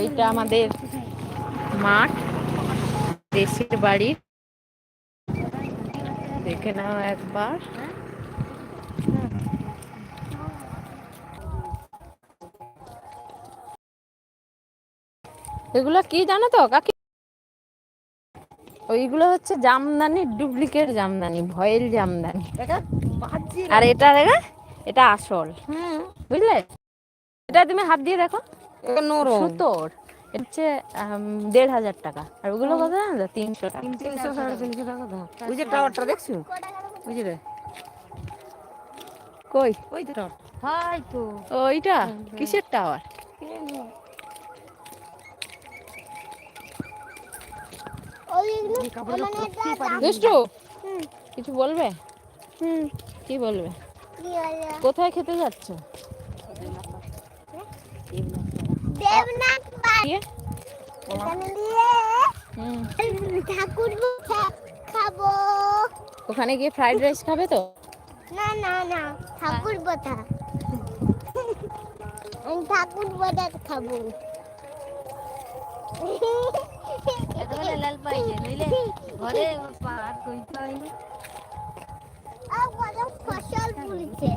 এইটা আমাদের মাঠ দেশের বাড়ি। দেখে নাও একবার। এগুলো কি জানো তো কাকি? ওইগুলো হচ্ছে জামদানি ডুপ্লিকেট জামদানি ভয়েল জামদানি। আর এটা দেখা এটা আসল। বুঝলে? এটা তুমি হাত দিয়ে দেখো। সুতোর। হচ্ছে দেড় হাজার টাকা। আর ওগুলো কত জানো তিনশো টাকা। তিনশো সাড়ে তিনশো টাকা দাম ওই যে টাওয়ারটা দেখছ? ওই যে কই? ওই তো টাওয়ার হাই তো। ওইটা? কিসের টাওয়ার দুষ্টু কিছু বলবে? কি বলবে? কোথায় খেতে যাচ্ছ? দেবনাথ? এখানে দিয়ে ঠাকুর খাব। ওখানে গিয়ে ফ্রাইড রাইস খাবে তো? না না না ঠাকুর বোতা আমি ঠাকুর বোতা খাব। লাল পাইছে নইলে ঘরে পাহাড় কই পাইনি আর কত ফসল ফুলছে।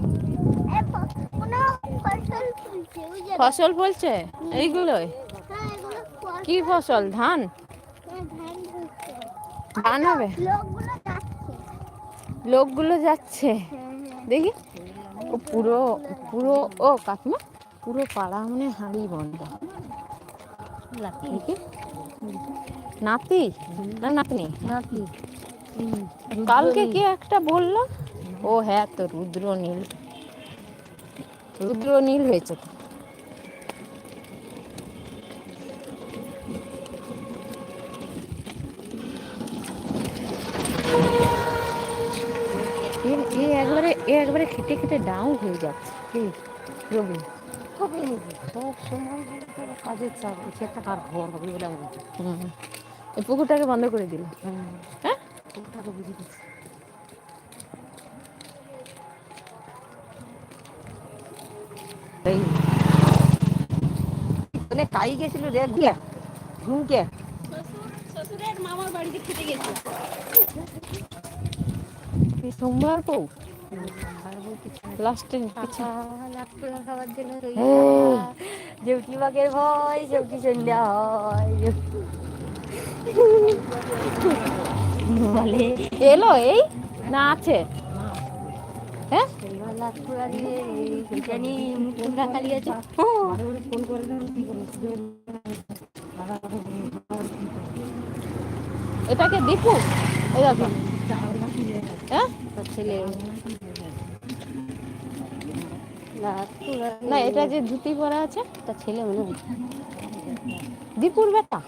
ফসল ফলছে? এইগুলোই? হ্যাঁ এগুলো ফসল। কি ফসল? ধান? হ্যাঁ, ধান হবে? লোকগুলো যাচ্ছে। হ্যাঁ হ্যাঁ। দেখি। ও পুরো পুরো ও কাকিমা পুরো পাড়া মানে হাঁড়ি বন্ধ। নাতি। না নাতনি? নাতি। কালকে কি একটা বলল? ও হ্যাঁ তো রুদ্র নীল রুদ্র নীল হয়েছে তো। একবারে খেটে খেটে ডাউন হয়ে যাচ্ছে। কি? রবি? কবে সব সময় কাজের চাপ সে একটা কার ঘর হবে বলে আমি বলছি হুম। এই পুকুরটাকে বন্ধ করে দিল। হ্যাঁ? ওটাকে বুঝে দিচ্ছি এই। মানে কাই গেছিল রে দিয়া ঝুমকে শ্বশুরের মামার বাড়িতে খেতে গেছে। সোমবার পৌ লাস্টে খাবার জন্য জেউটি ভয় জেউটি সন্ধ্যা হয়। এলো এই? না আছে? হ্যাঁ? এটাকে দীপু। হ্যাঁ? ছেলে না এটা যে ধুতি পরা আছে তার ছেলে মনে দীপুর বেটা?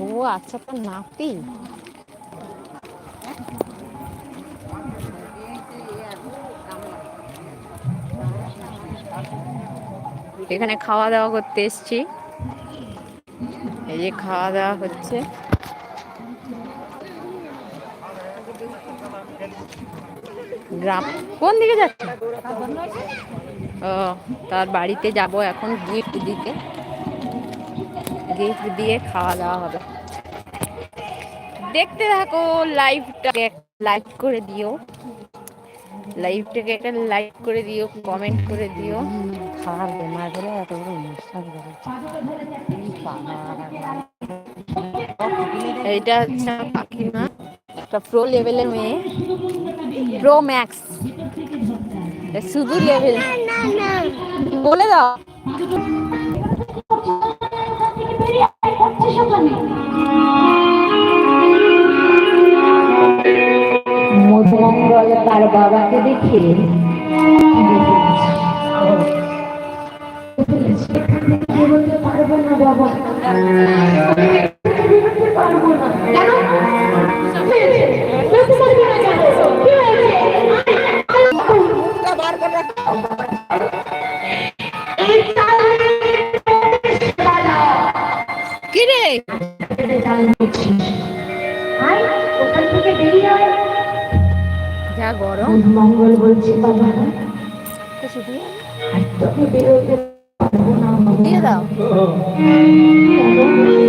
ও আচ্ছা তার নাতি। এখানে খাওয়া দাওয়া করতে এসছি। এই যে খাওয়া দাওয়া হচ্ছে। গ্রাম। কোন দিকে যাচ্ছে? ও তার বাড়িতে যাব এখন গিফট দিতে। গিফট দিয়ে খাওয়া দাওয়া হবে। দেখতে থাকো লাইভটাকে লাইক করে দিও। লাইভটাকে একটা লাইক করে দিও কমেন্ট করে দিও। খাওয়ার বেমার ধরে এত বড় অনুষ্ঠান করে এইটা হচ্ছে আমার কাকিমা। একটা প্রো লেভেলের মেয়ে। প্রো ম্যাক্স শুধু লেভেল বলে দাও। মধুমঙ্গল তার বাবাকে দেখে বলতে পারব না বাবা। যা গরম। মঙ্গল বলছি বাবা। আর তোকে বেরোতে পারব না। দিয়ে দাও।